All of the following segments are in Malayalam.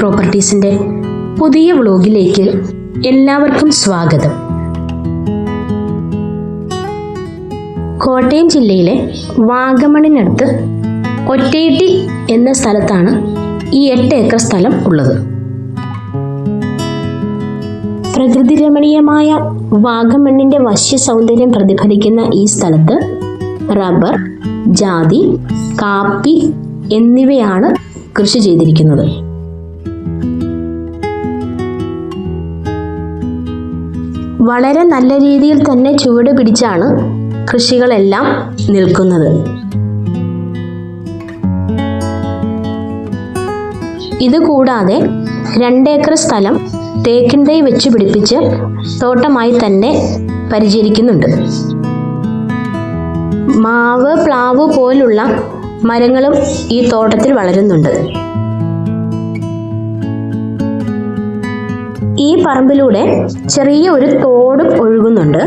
പ്രോപ്പർട്ടീസിന്റെ പുതിയ വ്ലോഗിലേക്ക് എല്ലാവർക്കും സ്വാഗതം. കോട്ടയം ജില്ലയിലെ വാഗമണിനടുത്ത് ഒറ്റയിട്ടി എന്ന സ്ഥലത്താണ് ഈ എട്ട് ഏക്കർ സ്ഥലം ഉള്ളത്. പ്രകൃതി രമണീയമായ വാഗമണ്ണിന്റെ വശ്യ സൗന്ദര്യം പ്രതിഫലിക്കുന്ന ഈ സ്ഥലത്ത് റബ്ബർ ജാതി കാപ്പി എന്നിവയാണ് കൃഷി ചെയ്തിരിക്കുന്നത്. വളരെ നല്ല രീതിയിൽ തന്നെ ചുവട് പിടിച്ചാണ് കൃഷികളെല്ലാം നിൽക്കുന്നത്. ഇത് കൂടാതെ രണ്ടേക്കർ സ്ഥലം തേക്കിൻ തൈ വെച്ച് പിടിപ്പിച്ച് തോട്ടമായി തന്നെ പരിചരിക്കുന്നുണ്ട്. മാവ് പ്ലാവ് പോലുള്ള മരങ്ങളും ഈ തോട്ടത്തിൽ വളരുന്നുണ്ട്. ഈ പറമ്പിലൂടെ ചെറിയ ഒരു തോടും ഒഴുകുന്നുണ്ട്.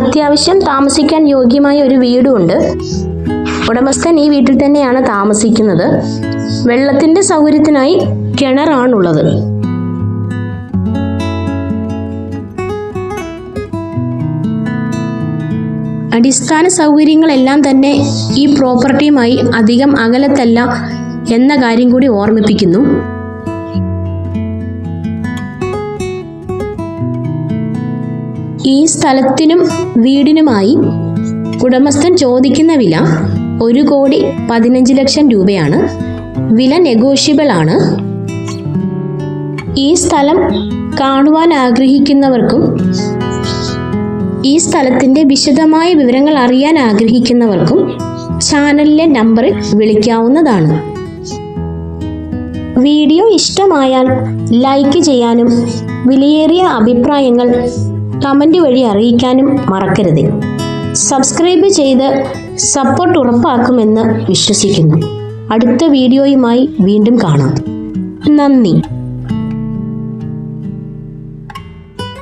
അത്യാവശ്യം താമസിക്കാൻ യോഗ്യമായ ഒരു വീടുമുണ്ട് ഉടമസ്ഥൻ ഈ വീട്ടിൽ തന്നെയാണ് താമസിക്കുന്നത്. വെള്ളത്തിന്റെ സൗകര്യത്തിനായി കിണറാണുള്ളത്. അടിസ്ഥാന സൗകര്യങ്ങളെല്ലാം തന്നെ ഈ പ്രോപ്പർട്ടിയുമായി അധികം അകലത്തല്ല എന്ന കാര്യം കൂടി ഓർമ്മിപ്പിക്കുന്നു. ഈ സ്ഥലത്തിനും വീടിനുമായി ഉടമസ്ഥൻ ചോദിക്കുന്ന വില ഒരു കോടി പതിനഞ്ച് ലക്ഷം രൂപയാണ്. വില നെഗോഷ്യബിൾ ആണ്. ഈ സ്ഥലം കാണുവാൻ ആഗ്രഹിക്കുന്നവർക്കും ഈ സ്ഥലത്തിന്റെ വിശദമായ വിവരങ്ങൾ അറിയാൻ ആഗ്രഹിക്കുന്നവർക്കും ചാനലിലെ നമ്പറിൽ വിളിക്കാവുന്നതാണ്. വീഡിയോ ഇഷ്ടമായാൽ ലൈക്ക് ചെയ്യാനും വിലയേറിയ അഭിപ്രായങ്ങൾ കമന്റ് വഴി അറിയിക്കാനും മറക്കരുത്. സബ്സ്ക്രൈബ് ചെയ്ത് സപ്പോർട്ട് ഉറപ്പാക്കുമെന്ന് വിശ്വസിക്കുന്നു. അടുത്ത വീഡിയോയുമായി വീണ്ടും കാണാം. നന്ദി.